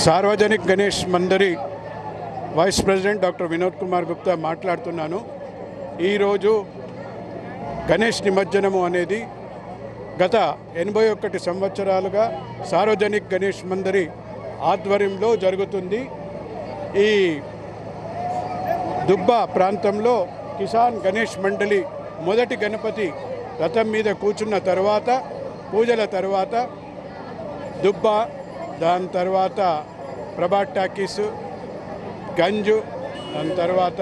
Sarvajanik Ganesh మందరి vice president doctor Vinod Kumar Gupta మాట్లాడుతున్నాను. ఈరోజు గణేష్ నిమజ్జనము అనేది గత ఎనభై ఒకటి సంవత్సరాలుగా సార్వజనిక్ గణేష్ మందరి ఆధ్వర్యంలో జరుగుతుంది. ఈ దుబ్బ ప్రాంతంలో కిసాన్ గణేష్ మండలి మొదటి గణపతి రథం మీద కూర్చున్న తర్వాత పూజల తర్వాత దుబ్బ దాని తర్వాత ప్రభాట్ టాకీస్ గంజు దాని తర్వాత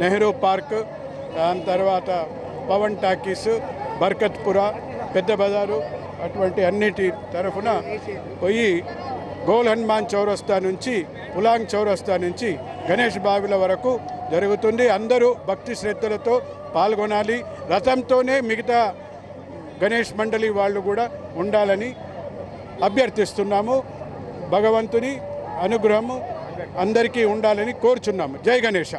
నెహ్రూ పార్క్ దాని తర్వాత పవన్ టాకీస్ బర్కత్పుర పెద్ద బజారు అటువంటి అన్నిటి తరఫున పోయి గోల్ హనుమాన్ చౌరస్తా నుంచి పులాంగ్ చౌరస్తా నుంచి గణేష్ బావిల వరకు జరుగుతుంది. అందరూ భక్తి శ్రద్ధలతో పాల్గొనాలి. రథంతోనే మిగతా గణేష్ మండలి వాళ్ళు కూడా ఉండాలని అభ్యర్థిస్తున్నాము. భగవంతుని అనుగ్రహము అందరికీ ఉండాలని కోరుచున్నాము. జై గణేష.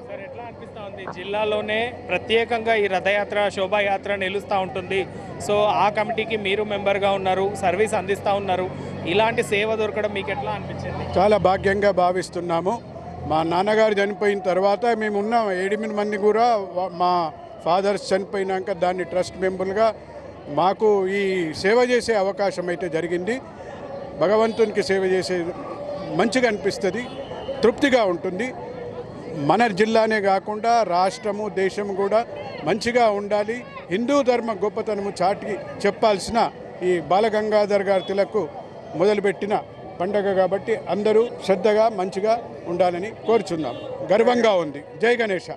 జిల్లాలోనే ప్రత్యేకంగా ఈ రథయాత్ర శోభాయాత్ర నిలుస్తూ ఉంటుంది. సో ఆ కమిటీకి మీరు మెంబర్గా ఉన్నారు సర్వీస్ అందిస్తూ ఉన్నారు. ఇలాంటి సేవ దొరకడం మీకు ఎట్లా అనిపించింది? చాలా భాగ్యంగా భావిస్తున్నాము. మా నాన్నగారు చనిపోయిన తర్వాత మేము ఉన్నాం. ఎనిమిది మంది కూడా మా ఫాదర్స్ చనిపోయినాక దాన్ని ట్రస్ట్ మెంబర్గా మాకు ఈ సేవ చేసే అవకాశం అయితే జరిగింది. భగవంతునికి సేవ చేసే మంచిగా అనిపిస్తుంది తృప్తిగా ఉంటుంది. మన జిల్లానే కాకుండా రాష్ట్రము దేశము కూడా మంచిగా ఉండాలి. హిందూ ధర్మ గొప్పతనము చాటి చెప్పాల్సిన ఈ బాలగంగాధర్ గారి తిలకు మొదలుపెట్టిన పండగ కాబట్టి అందరూ శ్రద్ధగా మంచిగా ఉండాలని కోరుచున్నాం. గర్వంగా ఉంది. జై గణేష.